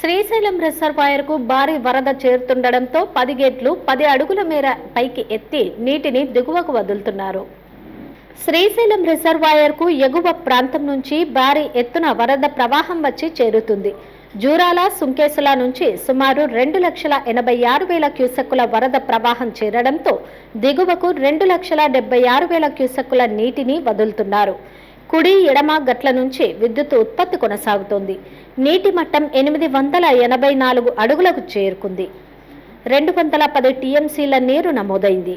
శ్రీశైలం రిజర్వాయర్కు భారీ వరద చేరుతుండడంతో పది గేట్లు పది అడుగుల మేర పైకి ఎత్తి నీటిని దిగువకు వదులుతున్నారు. శ్రీశైలం రిజర్వాయర్కు ఎగువ ప్రాంతం నుంచి భారీ ఎత్తున వరద ప్రవాహం వచ్చి చేరుతుంది. జూరాల సుంకేసుల నుంచి సుమారు రెండు లక్షల ఎనభై ఆరు వేల క్యూసెక్కుల వరద ప్రవాహం చేరడంతో దిగువకు రెండు లక్షల డెబ్బై ఆరు వేల క్యూసెక్కుల నీటిని వదులుతున్నారు. కుడి ఎడమ గట్ల నుంచి విద్యుత్ ఉత్పత్తి కొనసాగుతోంది. నీటి మట్టం ఎనిమిది వందల ఎనభై నాలుగు అడుగులకు చేరుకుంది. రెండు వందల పది టీఎంసీల నీరు నమోదైంది.